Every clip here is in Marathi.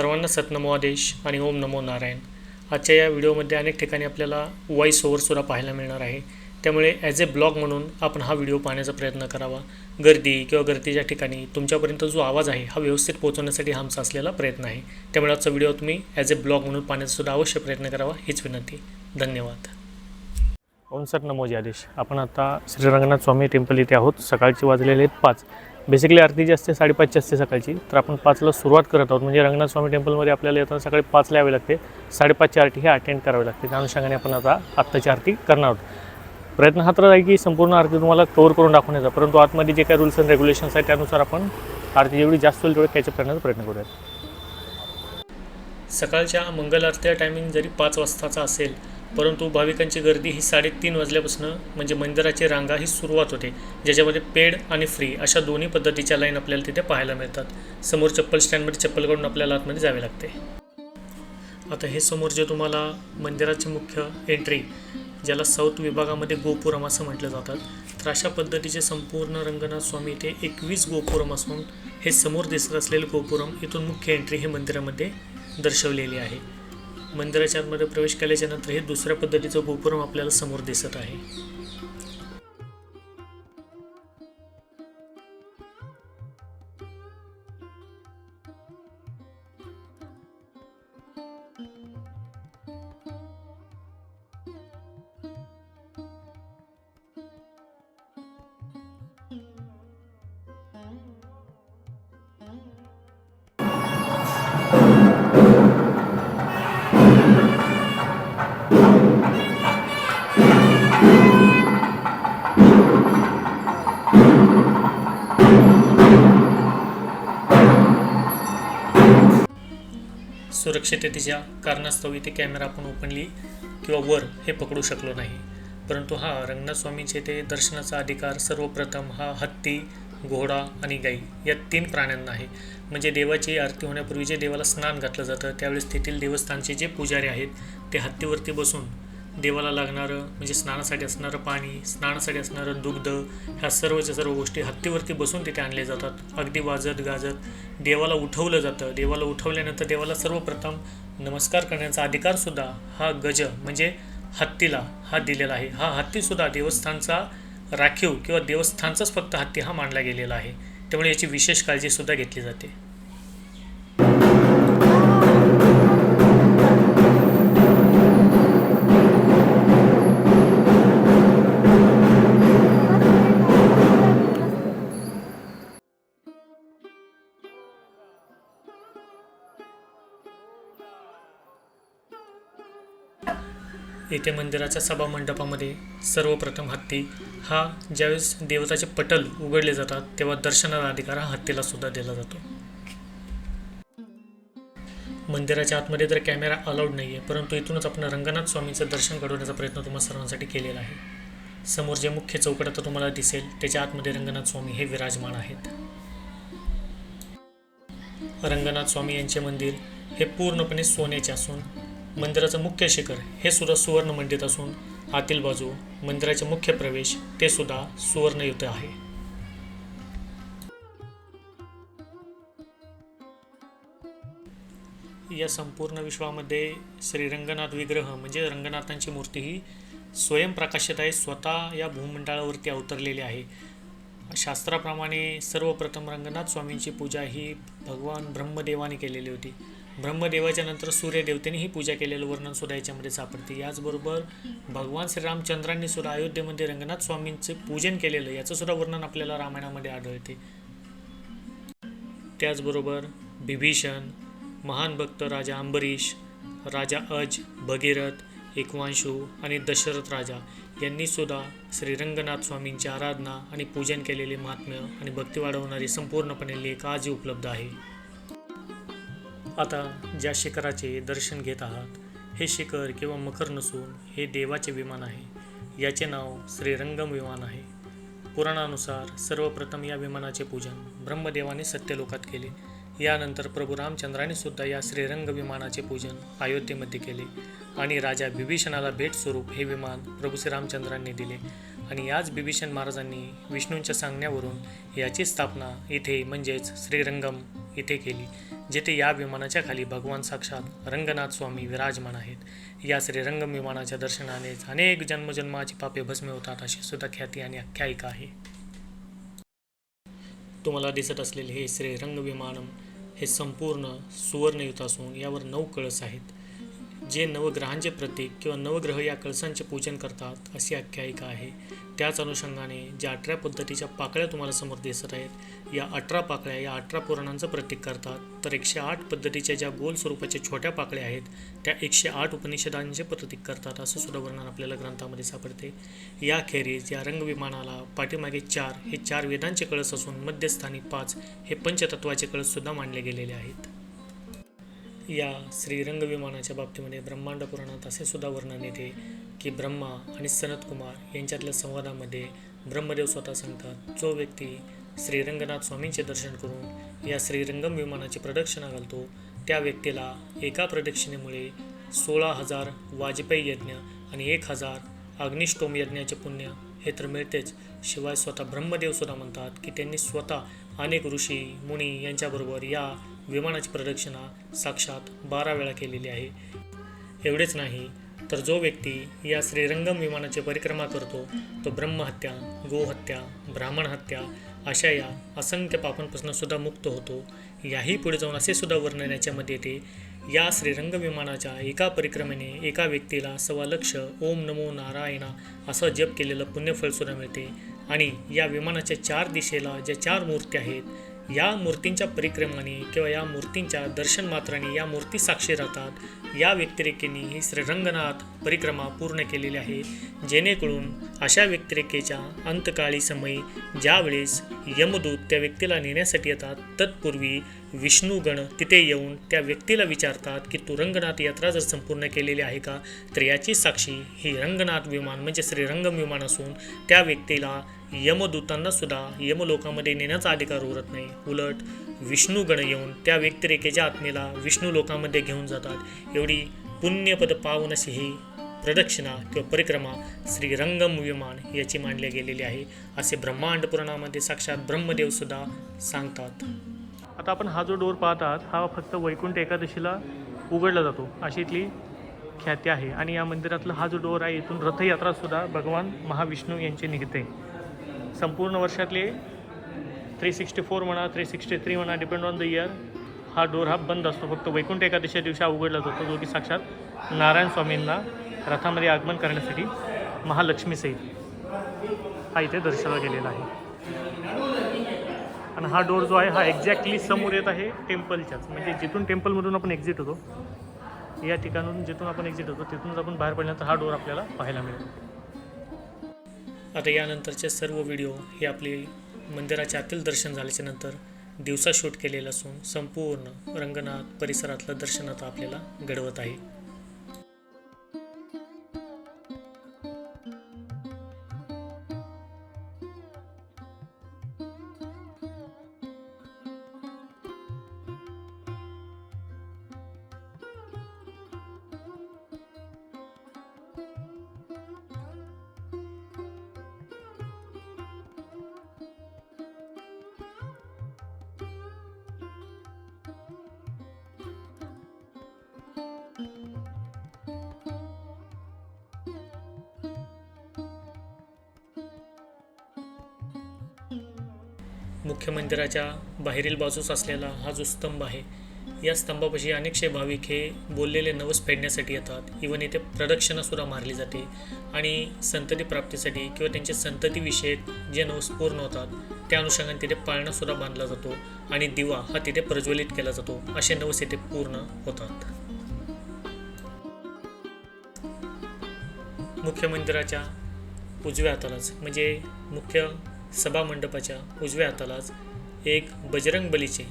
सर्वांना सतनमो आदेश आणि ओम नमो नारायण. आजच्या या व्हिडिओमध्ये अनेक ठिकाणी आपल्याला वॉईस ओव्हरसुद्धा पाहायला मिळणार आहे. त्यामुळे ॲज ए ब्लॉग म्हणून आपण हा व्हिडिओ पाहण्याचा प्रयत्न करावा. गर्दी किंवा गर्दीच्या ठिकाणी तुमच्यापर्यंत जो आवाज आहे हा व्यवस्थित पोहोचवण्यासाठी हा आमचा असलेला प्रयत्न आहे. त्यामुळे आजचा व्हिडिओ तुम्ही ॲज ए ब्लॉग म्हणून पाहण्याचा सुद्धा अवश्य प्रयत्न करावा हीच विनंती. धन्यवाद. ओम सर नमोजी आदेश. आपण आता श्री रंगनाथ स्वामी टेम्पल इथे आहोत. सकाळचे वाजलेले आहेत पाच. बेसिकली आरती जी असते साडेपाचची असते सकाळची. तर आपण पाचला सुरुवात करत आहोत. म्हणजे रंगनाथ स्वामी टेम्पलमध्ये आपल्याला येताना सकाळी पाचला यावे लागते. साडेपाचची आरती ही अटेंड करावी लागते. त्या अनुषंगाने आपण आता आत्ताची आरती करणार आहोत. प्रयत्न हा तर आहे की संपूर्ण आरती तुम्हाला कव्हर करून दाखवण्याचा परंतु आतमध्ये जे काही रूल्स अँड रेग्युलेशन्स आहेत त्यानुसार आपण आरती जेवढी जास्त होईल तेवढी कॅचअप करण्याचा प्रयत्न करूयात. सकाळच्या मंगल आरतीचा टायमिंग जरी पाच वाजताचा असेल परंतु भाविकांची गर्दी ही साडेतीन वाजल्यापासून म्हणजे मंदिराची रांगा ही सुरुवात होते ज्याच्यामध्ये पेड आणि फ्री अशा दोन्ही पद्धतीच्या लाईन आपल्याला तिथे पाहायला मिळतात. समोर चप्पल स्टँडमध्ये चप्पल काढून आपल्याला आतमध्ये जावे लागते. आता हे समोर जे तुम्हाला मंदिराची मुख्य एंट्री ज्याला साऊथ विभागामध्ये गोपुरम असं म्हटलं जातात तर अशा पद्धतीचे संपूर्ण रंगनाथ स्वामी इथे एकवीस गोपुरम असून हे समोर दिसत असलेले गोपुरम इथून मुख्य एंट्री हे मंदिरामध्ये दर्शवलेली आहे. मंदिराच्या आतमध्ये प्रवेश केल्याच्यानंतर हे दुसऱ्या पद्धतीचं गोपुरम आपल्याला समोर दिसत आहे. सुरक्षिततेच्या कारणास्तव इथे कॅमेरा आपण ओपनली किंवा वर हे पकडू शकलो नाही. परंतु हा रंगनाथ स्वामींचे ते दर्शनाचा अधिकार सर्वप्रथम हा हत्ती घोडा आणि गाई या तीन प्राण्यांना आहे. म्हणजे देवाची आरती होण्यापूर्वी जे देवाला स्नान घातलं जातं त्यावेळेस तेथील देवस्थानचे जे पुजारी आहेत ते हत्तीवरती बसून देवाला लागणारं म्हणजे स्नानासाठी असणारं पाणी स्नानासाठी असणारं दुग्ध ह्या सर्वच्या सर्व गोष्टी हत्तीवरती बसून तिथे आणले जातात. अगदी वाजत गाजत देवाला उठवलं जातं. देवाला उठवल्यानंतर देवाला सर्वप्रथम नमस्कार करण्याचा अधिकारसुद्धा हा गज म्हणजे हत्तीला हा दिलेला आहे. हा हत्तीसुद्धा देवस्थानचा राखीव किंवा देवस्थानचाच फक्त हत्ती हा मानला गेलेला आहे. त्यामुळे याची विशेष काळजीसुद्धा घेतली जाते. इथे मंदिराच्या सभा मंडपामध्ये सर्वप्रथम हत्ती हा ज्यावेळेस देवताचे पटल उघडले जातात तेव्हा दर्शनाचा अधिकार हा हत्तीला सुद्धा दिला जातो. मंदिराच्या आतमध्ये तर कॅमेरा अलाउड नाही आहे परंतु इथूनच आपण रंगनाथ स्वामींचं दर्शन घडवण्याचा प्रयत्न तुम्हाला सर्वांसाठी केलेला आहे. समोर जे मुख्य चौकट आता तुम्हाला दिसेल त्याच्या आतमध्ये रंगनाथ स्वामी हे विराजमान आहेत. रंगनाथ स्वामी यांचे मंदिर हे पूर्णपणे सोन्याचे असून मंदिराचं मुख्य शिखर हे सुद्धा सुवर्ण मंदिर असून आतील बाजू मंदिराचे मुख्य प्रवेश ते सुद्धा सुवर्णयुक्त आहे. या संपूर्ण विश्वामध्ये श्री रंगनाथ विग्रह म्हणजे रंगनाथांची मूर्ती ही स्वयंप्रकाशित आहे स्वतः या भूमंडळावरती अवतरलेली आहे. शास्त्राप्रमाणे सर्वप्रथम रंगनाथ स्वामींची पूजा ही भगवान ब्रह्मदेवाने केलेली होती. ब्रह्मदेवाच्या नंतर सूर्यदेवतेने ही पूजा केलेलं वर्णन सुद्धा याच्यामध्ये सापडते. याचबरोबर भगवान श्रीरामचंद्रांनी सुद्धा अयोध्येमध्ये रंगनाथ स्वामींचे पूजन केलेलं याचं सुद्धा वर्णन आपल्याला रामायणामध्ये आढळते. त्याचबरोबर बिभीषण महान भक्त राजा अंबरीश राजा अज भगीरथ एकवांशू आणि दशरथ राजा यांनी सुद्धा श्री स्वामींची आराधना आणि पूजन केलेले महात्म्य आणि भक्ती वाढवणारी संपूर्णपणे लेख आजही उपलब्ध आहे. आता ज्या शिखराचे दर्शन घेत आहात हे शिखर किंवा मखर नसून हे देवाचे विमान आहे. याचे नाव श्रीरंगम विमान आहे. पुराणानुसार सर्वप्रथम या विमानाचे पूजन ब्रह्मदेवाने सत्यलोकात केले. यानंतर प्रभू रामचंद्राने सुद्धा या श्रीरंग विमानाचे पूजन अयोध्येमध्ये केले आणि राजा बिभीषणाला भेट स्वरूप हे विमान प्रभू श्रीरामचंद्रांनी दिले. आणि याच बिभीषण महाराजांनी विष्णूंच्या सांगण्यावरून याची स्थापना इथे म्हणजेच श्रीरंगम इथे केली. जेथे या विमानाच्या खाली भगवान साक्षात रंगनाथ स्वामी विराजमान आहेत. या श्रीरंगम विमानाच्या दर्शनानेच अनेक जन्मजन्माची पापे भस्मे होतात अशी सुद्धा ख्याती आणि आख्यायिका आहे. तुम्हाला दिसत असलेले हे श्रीरंग विमानम हे संपूर्ण सुवर्णयुत असून यावर नऊ कळस आहेत. जे नवग्रहांचे प्रतीक किंवा नवग्रह या कळसांचे पूजन करतात अशी आख्यायिका आहे. त्याच अनुषंगाने ज्या अठरा पद्धतीच्या पाकळ्या तुम्हाला समोर दिसत आहेत या अठरा पाकळ्या या अठरा पुराणांचं प्रतीक करतात. तर एकशे आठ पद्धतीच्या ज्या गोल स्वरूपाच्या छोट्या पाकळ्या आहेत त्या एकशे आठ उपनिषदांचे प्रतीक करतात असं सुद्धा वर्णन आपल्याला ग्रंथामध्ये सापडते. याखेरीज या रंगविमानाला पाठीमागे चार हे चार वेदांचे कळस असून मध्यस्थानी पाच हे पंचतत्वाचे कळससुद्धा मांडले गेलेले आहेत. या श्रीरंग विमानाच्या बाबतीमध्ये ब्रह्मांड पुराणात असे सुद्धा वर्णन येते की ब्रह्मा आणि सनत कुमार यांच्यातल्या संवादामध्ये ब्रह्मदेव स्वतः सांगतात जो व्यक्ती श्रीरंगनाथ स्वामींचे दर्शन करून या श्रीरंगम विमानाची प्रदक्षिणा घालतो त्या व्यक्तीला एका प्रदक्षिणेमुळे सोळा हजार वाजपेयी यज्ञ आणि एक हजार अग्निष्टोम यज्ञाचे पुण्य हे तर मिळतेच. शिवाय स्वतः ब्रह्मदेव सुद्धा म्हणतात की त्यांनी स्वतः अनेक ऋषी मुनी यांच्याबरोबर या विमानाची प्रदक्षिणा साक्षात बारा वेळा केलेली आहे. एवढेच नाही तर जो व्यक्ती या श्रीरंगम विमानाची परिक्रमा करतो तो ब्रह्महत्या गोहत्या ब्राह्मण हत्या अशा या असंख्य पापांपासून सुद्धा मुक्त होतो. याही पुढे जाऊन असे सुद्धा वर्णन याच्यामध्ये येते या श्रीरंग विमानाच्या एका परिक्रमेने एका व्यक्तीला सवा लक्ष ओम नमो नारायणा असं जप केलेलं पुण्यफळ सुद्धा मिळते. आणि या विमानाच्या चार दिशेला ज्या चार मूर्त्या आहेत या मूर्तींच्या परिक्रमाने किंवा या मूर्तींच्या दर्शन मात्राने या मूर्ती साक्षी राहतात. या व्यक्तिरेखेने ही श्रीरंगनाथ परिक्रमा पूर्ण केलेली आहे. जेणेकरून अशा व्यक्तिरेखेच्या अंतकाळी समयी ज्यावेळेस यमदूत त्या व्यक्तीला नेण्यासाठी येतात तत्पूर्वी विष्णूगण तिथे येऊन त्या व्यक्तीला विचारतात की तू रंगनाथ यात्रा जर संपूर्ण केलेली आहे का? तर याची साक्षी ही रंगनाथ विमान म्हणजे श्रीरंगम विमान असून त्या व्यक्तीला यमदूतांना सुद्धा यमलोकामध्ये नेण्याचा अधिकार उरत नाही. उलट विष्णूगण येऊन त्या व्यक्तिरेखेच्या आत्मेला विष्णू लोकामध्ये घेऊन जातात. एवढी पुण्यपद पावन अशी ही प्रदक्षिणा किंवा परिक्रमा श्रीरंगम विमान याची मांडली गेलेली आहे असे ब्रह्मांड पुराणामध्ये साक्षात ब्रह्मदेव सुद्धा सांगतात. आता आपण हा जो डोर पाहत आहात हा फक्त वैकुंठ एकादशीला उघडला जातो. अशी इथली ख्याती आहे. आणि या मंदिरातला हा जो डोर आहे इथून रथयात्रासुद्धा भगवान महाविष्णू यांची निघते. संपूर्ण वर्षातले थ्री सिक्स्टी फोर म्हणा थ्री सिक्स्टी थ्री म्हणा डिपेंड ऑन द इयर हा डोर हा बंद असतो. फक्त वैकुंठ एकादशीच्या दिवशी हा उघडला जातो जो की साक्षात नारायण स्वामींना रथामध्ये आगमन करण्यासाठी महालक्ष्मीसहित हा इथे दर्शवला गेलेला आहे. आणि हा डोर जो आहे हा एक्झॅक्टली समोर येत आहे टेम्पलच्याच म्हणजे जिथून टेम्पलमधून आपण एक्झिट होतो या ठिकाणून जिथून आपण एक्झिट होतो तिथूनच आपण बाहेर पडल्यानंतर हा डोर आपल्याला पाहायला मिळेल आता यानंतरचे सर्व व्हिडिओ हे आपले मंदिराच्या आतील दर्शन झाल्याच्यानंतर दिवसा शूट केलेलं असून संपूर्ण रंगनाथ परिसरातलं दर्शन आता आपल्याला घडवत आहे. मुख्य मंदिराच्या बाहेरील बाजूस असलेला हा जो स्तंभ आहे या स्तंभापाशी अनेकशे भाविक हे बोललेले नवस फेडण्यासाठी येतात. इवन इथे प्रदक्षिणासुद्धा मारली जाते आणि संतती प्राप्तीसाठी किंवा त्यांचे संततीविषयक जे नवस पूर्ण होतात त्या अनुषंगाने तिथे पाळणासुद्धा बांधला जातो आणि दिवा हा तिथे प्रज्वलित केला जातो. असे नवस इथे पूर्ण होतात. मुख्य मंदिराच्या उजव्या हातालाच म्हणजे मुख्य सभा मंडपाच्या उजव्या हातालाच एक बजरंग बलीचे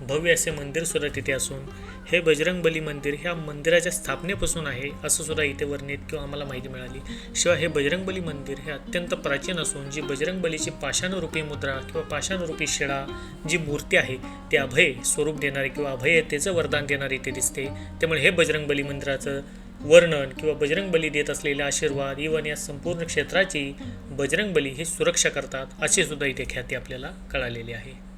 भव्य असे मंदिर सुद्धा तिथे असून हे बजरंग बली मंदिर ह्या मंदिराच्या स्थापनेपासून आहे असं सुद्धा इथे वर्णित किंवा आम्हाला माहिती मिळाली. शिवाय हे बजरंग बली मंदिर हे अत्यंत प्राचीन असून जी बजरंग बलीची पाषाणरूपी मुद्रा किंवा पाषाणरूपी शिळा जी मूर्ती आहे ते अभय स्वरूप देणारी किंवा अभयतेचं वरदान देणारी इथे दिसते. त्यामुळे हे बजरंग बली मंदिराचं वर्णन किंवा बजरंग बली देत असलेले आशीर्वाद इवन या संपूर्ण क्षेत्राची बजरंग बली ही सुरक्षा करतात अशी सुद्धा इथे ख्याती आपल्याला कळालेली आहे.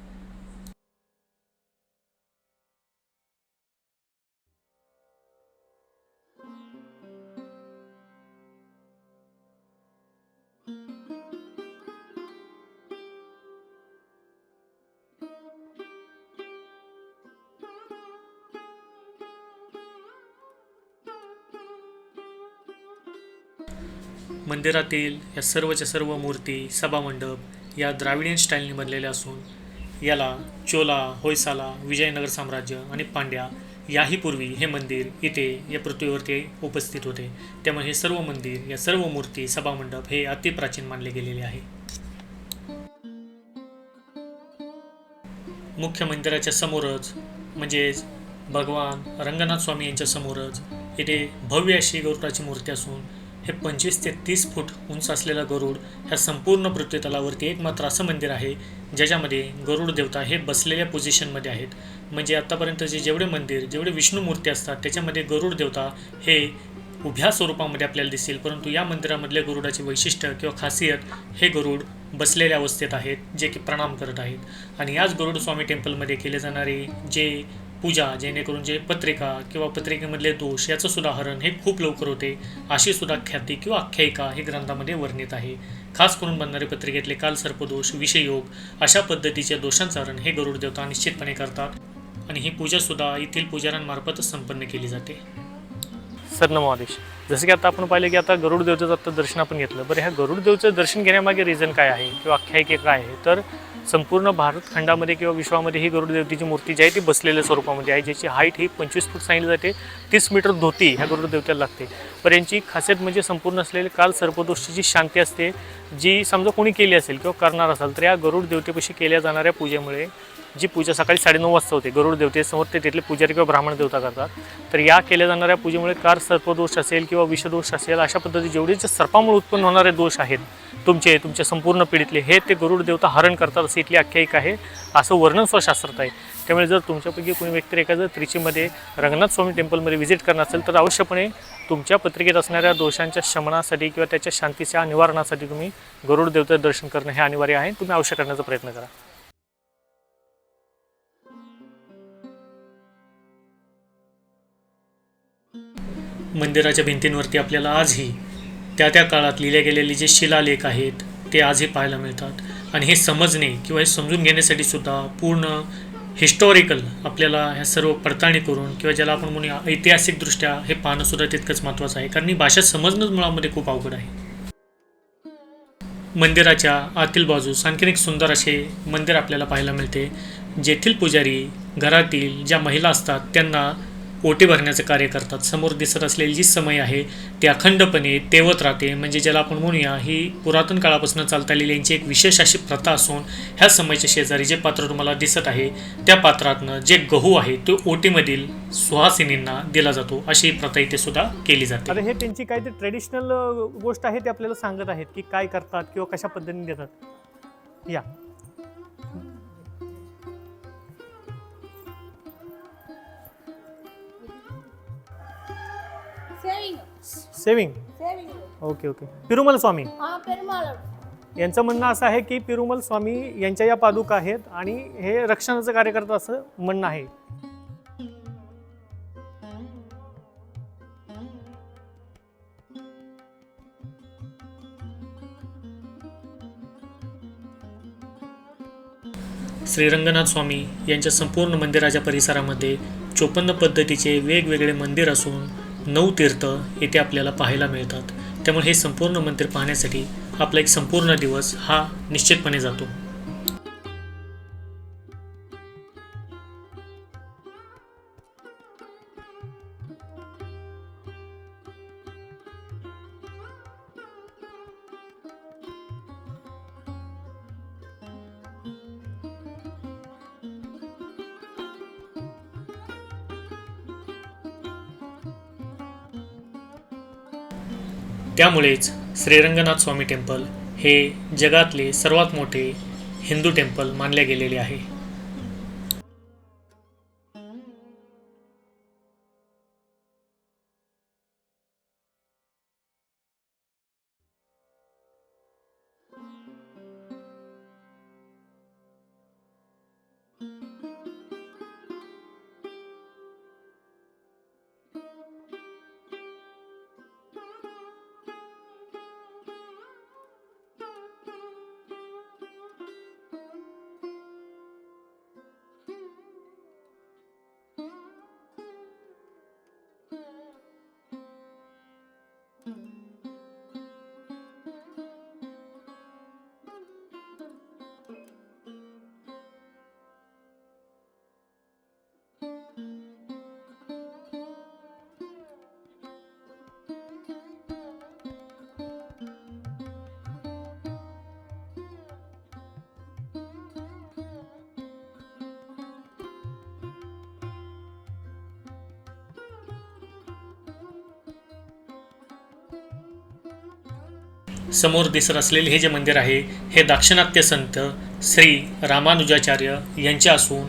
मंदिरातील या सर्वच्या सर्व मूर्ती सभामंडप या द्राविडियन स्टाईलने बनलेल्या असून याला चोला होयसाला विजयनगर साम्राज्य आणि पांड्या याही पूर्वी हे मंदिर इथे या पृथ्वीवरती उपस्थित होते. त्यामुळे हे सर्व मंदिर या सर्व मूर्ती सभामंडप हे अतिप्राचीन मानले गेलेले आहे. मुख्य मंदिराच्या समोरच म्हणजेच भगवान रंगनाथ स्वामी यांच्या समोरच इथे भव्य अशी गरुडाची मूर्ती असून हे पंचवीस ते तीस फूट उंच असलेला गरुड ह्या संपूर्ण पृथ्वीतलावरती एकमात्र असं मंदिर आहे ज्याच्यामध्ये गरुड देवता हे बसलेल्या पोझिशनमध्ये आहेत. म्हणजे आत्तापर्यंतचे जेवढे मंदिर जेवढे विष्णू मूर्ती असतात त्याच्यामध्ये गरुड देवता हे उभ्या स्वरूपामध्ये आपल्याला दिसेल परंतु या मंदिरामधले गरुडाचे वैशिष्ट्य किंवा खासियत हे गरुड बसलेल्या अवस्थेत आहेत जे की प्रणाम करत आहेत. आणि याच गरुड स्वामी टेम्पलमध्ये केले जाणारे जे पूजा जेणेकरून जे पत्रिका किंवा पत्रिकेमधले दोष याचं सुद्धा हरण हे खूप लवकर होते अशी सुद्धा ख्याती किंवा आख्यायिका हे ग्रंथामध्ये वर्णित आहे. खास करून बनणारे पत्रिकेतले काल सर्पदोष विषयोग अशा पद्धतीच्या दोषांचं हरण हे गरुड देवता निश्चितपणे करतात आणि ही पूजासुद्धा येथील पुजाऱ्यांमार्फतच संपन्न केली जाते. सर जसं की आता आपण पाहिलं की आता गरुड देवतेचं आता दर्शन आपण घेतलं. बरं ह्या गरुड देवचं दर्शन घेण्यामागे रिझन काय आहे किंवा आख्यायिके काय आहे? तर संपूर्ण भारत खंडामध्ये किंवा विश्वामध्ये ही गरुड देवतेची मूर्ती जी आहे ती बसलेल्या स्वरूपामध्ये आहे ज्याची हाईट ही पंचवीस फूट सांगितली जाते. तीस मीटर धोती ह्या गरुड देवतेला लागते. पण यांची खासियत म्हणजे संपूर्ण असलेली काल सर्पदोष्टीची शांती असते जी समजा कोणी केली असेल किंवा करणार असाल तर या गरुड देवतेपाशी केल्या जाणाऱ्या पूजेमुळे जी पूजा सकाळी साडेनऊ वाजता होते गरुड देवतेसमोर ते तिथले पुजारी किंवा ब्राह्मण देवता करतात. तर या केल्या जाणाऱ्या पूजेमुळे कार सर्पदोष असेल किंवा विषदोष असेल अशा पद्धती जेवढे जे सर्पामुळे उत्पन्न होणारे दोष आहेत तुमचे तुमच्या संपूर्ण पिढीतले हे ते गरुड देवता हरण करतात अशी इथली आख्यायिका आहे असं वर्णन स्वशास्त्रात आहे. त्यामुळे जर तुमच्यापैकी कोणी व्यक्ती एखादं त्रिचीमध्ये रंगनाथ स्वामी टेम्पलमध्ये व्हिजिट करणार असेल तर अवश्यपणे तुमच्या पत्रिकेत असणाऱ्या दोषांच्या शमनासाठी किंवा त्याच्या शांतीच्या निवारणासाठी तुम्ही गरुड देवता दर्शन करणं हे अनिवार्य आहे तुम्ही अवश्य करण्याचा प्रयत्न करा. मंदिराच्या भिंतींवरती आपल्याला आजही त्या त्या काळात लिहिले गेलेले जे शिलालेख आहेत ते आजही पाहायला मिळतात. आणि हे समजणे किंवा हे समजून घेण्यासाठी सुद्धा पूर्ण हिस्टॉरिकल आपल्याला ह्या सर्व पडताळणी करून किंवा ज्याला आपण म्हणूया ऐतिहासिकदृष्ट्या हे पाहणंसुद्धा तितकंच महत्त्वाचं आहे. कारण ही भाषा समजणंच मुळामध्ये खूप अवघड आहे. मंदिराच्या आतील बाजूस आणखीन एक सुंदर असे मंदिर आपल्याला पाहायला मिळते. जेथील पुजारी घरातील ज्या महिला असतात त्यांना ओटी भरण्याचं कार्य करतात. समोर दिसत असलेली जी समय आहे ती अखंडपणे तेवत राहते. म्हणजे ज्याला आपण म्हणूया ही पुरातन काळापासून चालता आलेली यांची एक विशेष अशी प्रथा असून ह्या समयच्या शेजारी जे पात्र तुम्हाला दिसत आहे त्या पात्रातनं जे गहू आहे तो ओटीमधील सुहासिनींना दिला जातो. अशी प्रथा इथे सुद्धा केली जाते. आता हे त्यांची काही ट्रेडिशनल गोष्ट आहे ते आपल्याला सांगत आहेत की काय करतात किंवा कशा पद्धतीने देतात. या. Saving okay okay Perumal Swami यांचं म्हणणं असं आहे की पिरुमल स्वामी यांच्या या पादुका आहेत आणि हे रक्षणाचं कार्य करत असं म्हणणं आहे. श्रीरंगनाथ स्वामी यांच्या संपूर्ण मंदिराच्या परिसरामध्ये चोपन्न पद्धतीचे वेगवेगळे मंदिर असून नऊ तीर्थ येथे आपल्याला पाहायला मिळतात. त्यामुळे हे संपूर्ण मंदिर पाहण्यासाठी आपला एक संपूर्ण दिवस हा निश्चितपणे जातो. त्यामुळेच श्रीरंगनाथ स्वामी टेम्पल हे जगातले सर्वात मोठे हिंदू टेम्पल मानले गेलेले आहे. समोर दिसत असलेले हे जे मंदिर आहे हे दाक्षिणात्य संत श्री रामानुजाचार्य यांचे असून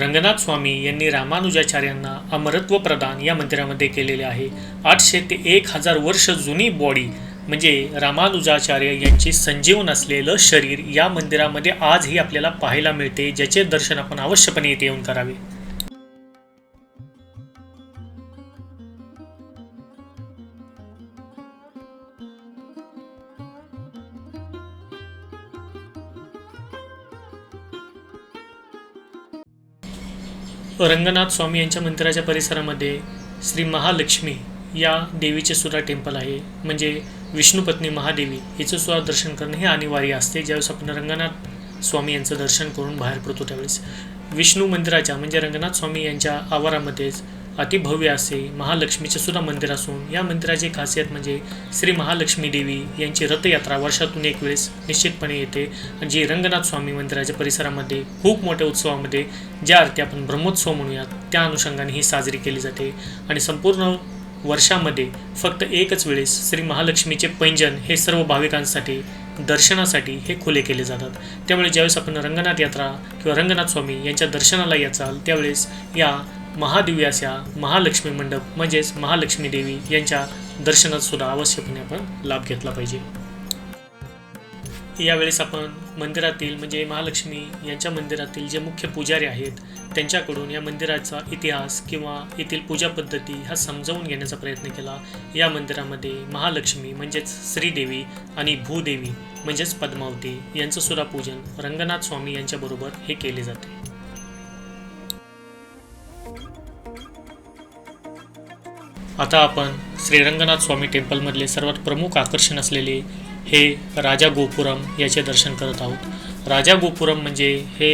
रंगनाथ स्वामी यांनी रामानुजाचार्यांना अमरत्व प्रदान या मंदिरामध्ये केलेले आहे. आठशे ते एक हजार वर्ष जुनी बॉडी म्हणजे रामानुजाचार्य यांची संजीवन असलेलं शरीर या मंदिरामध्ये आजही आपल्याला पाहायला मिळते ज्याचे दर्शन आपण अवश्यपणे येथे येऊन करावे. रंगनाथ स्वामी यांच्या मंदिराच्या परिसरामध्ये श्री महालक्ष्मी या देवीचे सुद्धा टेम्पल आहे. म्हणजे विष्णुपत्नी महादेवी हिचं सुद्धा दर्शन करणं हे अनिवार्य असते. ज्यावेळेस आपण रंगनाथ स्वामी यांचं दर्शन करून बाहेर पडतो त्यावेळेस विष्णू मंदिराच्या म्हणजे रंगनाथ स्वामी यांच्या आवारामध्येच अतिभव्य असे महालक्ष्मीचे सुद्धा मंदिर असून या मंदिराची खासियत म्हणजे श्री महालक्ष्मी देवी यांची रथयात्रा वर्षातून एक वेळेस निश्चितपणे येते. आणि जी रंगनाथ स्वामी मंदिराच्या परिसरामध्ये खूप मोठ्या उत्सवामध्ये ज्या अर्थी आपण ब्रह्मोत्सव म्हणूयात त्या अनुषंगाने ही साजरी केली जाते. आणि संपूर्ण वर्षामध्ये फक्त एकच वेळेस श्री महालक्ष्मीचे पैंजन हे सर्व भाविकांसाठी दर्शनासाठी हे खुले केले जातात. त्यामुळे ज्यावेळेस आपण रंगनाथ यात्रा किंवा रंगनाथ स्वामी यांच्या दर्शनाला याचाल त्यावेळेस या महादिव्य महालक्ष्मी मंडप म्हणजेच महालक्ष्मी देवी यांच्या दर्शनात सुद्धा अवश्यपणे आपण लाभ घेतला पाहिजे. यावेळेस आपण मंदिरातील म्हणजे महालक्ष्मी यांच्या मंदिरातील जे मुख्य पुजारी आहेत त्यांच्याकडून या मंदिराचा इतिहास किंवा येथील पूजा पद्धती हा समजावून घेण्याचा प्रयत्न केला. या मंदिरामध्ये महालक्ष्मी म्हणजेच श्रीदेवी आणि भूदेवी म्हणजेच पद्मावती यांचं सुद्धा पूजन रंगनाथ स्वामी यांच्याबरोबर हे केले जाते. आता आपण श्रीरंगनाथ स्वामी टेम्पलमधले सर्वात प्रमुख आकर्षण असलेले हे राजा गोपुरम याचे दर्शन करत आहोत. राजा गोपुरम म्हणजे हे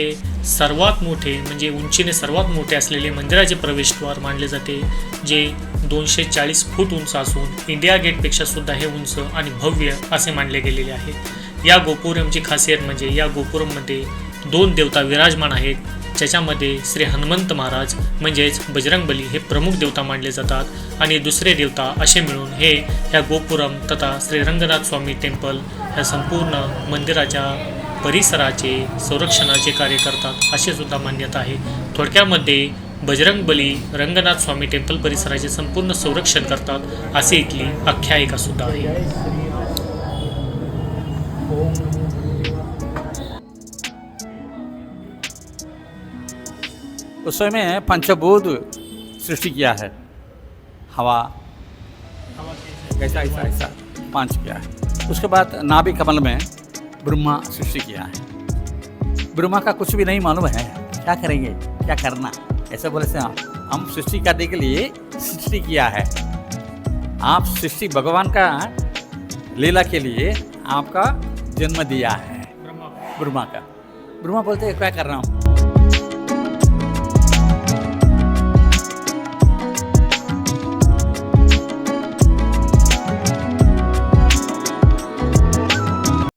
सर्वात मोठे म्हणजे उंचीने सर्वात मोठे असलेले मंदिराचे प्रवेशद्वार मानले जाते जे दोनशे चाळीस फूट उंच असून इंडिया गेटपेक्षा सुद्धा हे उंच आणि भव्य असे मानले गेलेले आहे. या गोपुरमची खासियत म्हणजे या गोपुरममध्ये दोन देवता विराजमान आहेत ज्याच्यामध्ये श्री हनुमंत महाराज म्हणजेच बजरंगबली हे प्रमुख देवता मानले जातात आणि दुसरे देवता असे मिळून हे ह्या गोपुरम तथा श्री रंगनाथ स्वामी टेम्पल ह्या संपूर्ण मंदिराच्या परिसराचे संरक्षणाचे कार्य करतात असे सुद्धा मान्यता आहे. थोडक्यामध्ये बजरंगबली रंगनाथ स्वामी टेम्पल परिसराचे संपूर्ण संरक्षण करतात असे इथली आख्यायिका सुद्धा आहे उस समय पंचभूत सृष्टि किया है। हवा। ऐसा ऐसा ऐसा। पाँच किया है। उसके बाद नाभि कमल में ब्रह्मा सृष्टि किया है। ब्रह्मा का कुछ भी नहीं मालूम है। क्या करेंगे? क्या करना? ऐसे बोले से हाँ, हम सृष्टि करने के लिए सृष्टि किया है। आप सृष्टि भगवान का लीला के लिए आपका जन्म दिया है। ब्रह्मा का। ब्रह्मा बोलते क्या कर रहा हूँ?